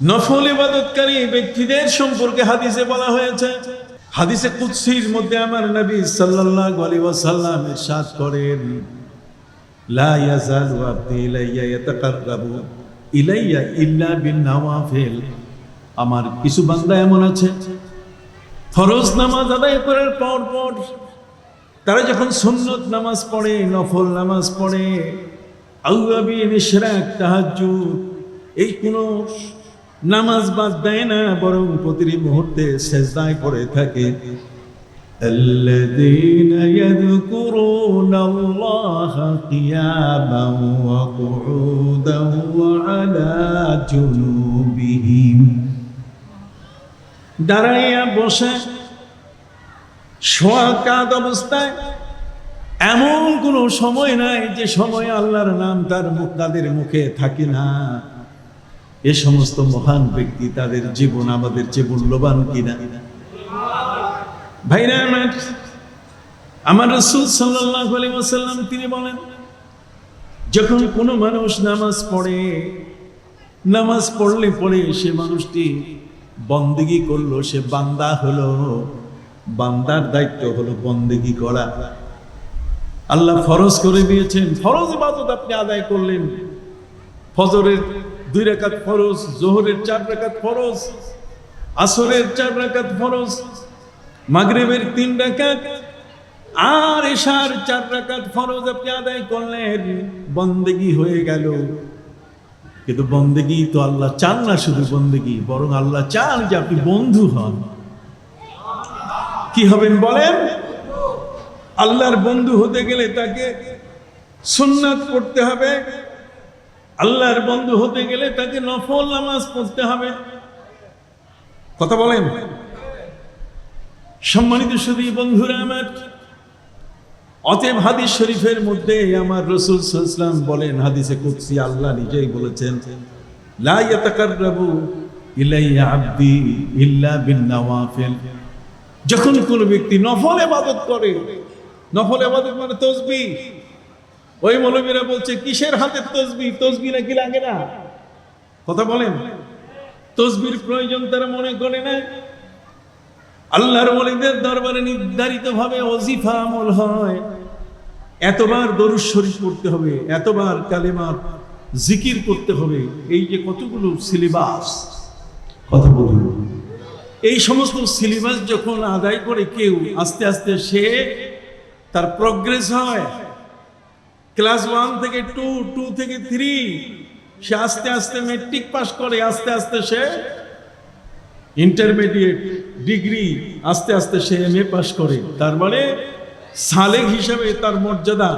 নফল ইবাদতকারী ব্যক্তিদের সম্পর্কে হাদিসে বলা হয়েছে, হাদিসে কুৎসির মধ্যে আমার নবী সাল্লাল্লাহু আলাইহি ওয়াসাল্লাম ইরশাদ করেন, লা ইয়াজালু আবদি ইলাইয়া ইয়াতাকাররাবু ইলাইয়া ইল্লা বিন নওয়াফিল আমার কিছু বান্দা এমন আছে, ফরজ নামাজ আদায় করার পর পর তারা যখন সুন্নত নামাজ পড়ে, নফল নামাজ পড়ে আউয়াবি নিশরাক তাহাজ্জুদ, এই কোন নামাজ বাদ দেয় না বরং প্রতিটি মুহূর্তে সেজদায় করে থাকে الذين يذكرون الله قياما وقعودا وعلى جنوبهم দাঁড়াইয়া বসে শোয়া কাত অবস্থায় এমন কোনো সময় নাই যে সময় আল্লাহর নাম তার মুখ তাদের মুখে থাকে না এ সমস্ত মহান ব্যক্তি তাদের জীবন আমাদের যে মূল্যবান কিনা? ভাইরা আমার আমার রসুল সাল্লাহ আলী তিনি বলেন, যখন কোনো মানুষ নামাজ পড়ে, নামাজ পড়লে পড়ে সে মানুষটি বন্দেগি করল, সে বান্দা হলো, বান্দার দায়িত্ব হলো বন্দেগি করা। আল্লাহ ফরজ করে দিয়েছেন। ফরজ ইবাদত আপনি আদায় করলেন। ফজরের দুই রাকাত ফরজ, জোহরের চার রাকাত ফরজ, আসরের চার রাকাত ফরজ, মাগরিবের তিন রাকাত আর এশার চার রাকাত ফরজ আপনি আদায় করলেন, বন্দেগি হয়ে গেল। কিন্তু বন্দেগি তো আল্লাহ চান না শুধু বন্দেগি, বরং আল্লাহ চান যে আপনি বন্ধু হন। কি হবেন বলেন? আল্লাহর বন্ধু হতে গেলে তাকে সুন্নাত করতে হবে। আল্লাহর বন্ধু হতে গেলে তাকে নফল নামাজ পড়তে হবে। কথা বলেন? সম্মানিত শুধু বন্ধুরা আমার, অতএব হাদিস শরীফের মধ্যে আমার রসুল ইসলাম বলেন, হাদিসে কুৎসি আল্লাহ নিজেই বলেছেন ইল্লা বিন যখন কোন ব্যক্তি নফল ইবাদত করে, নফল ইবাদত মানে তসবি ওই মৌলবীরা বলছে, কিসের হাতের তসবি? তসবি নাকি লাগে না? কথা বলেন। তসবির প্রয়োজন তারা মনে করে না? আল্লাহর ওলিদের দরবারে নির্ধারিত ভাবে অজিফা আমল হয়। এতবার দরুদ শরীফ পড়তে হবে, এতবার কালেমার জিকির করতে হবে। এই যে কতগুলো সিলেবাস কথা বলুন। এই সমস্ত সিলেবাস যখন আদায় করে কেউ আস্তে আস্তে সে তার প্রগ্রেস হয় ক্লাস ওয়ান থেকে টু টু থেকে থ্রি। সে আস্তে আস্তে মেট্রিক পাস করে, আস্তে আস্তে সে ইন্টারমিডিয়েট ডিগ্রি আস্তে আস্তে সে এম এ পাস করে। তার মানে সালেক হিসাবে তার মর্যাদা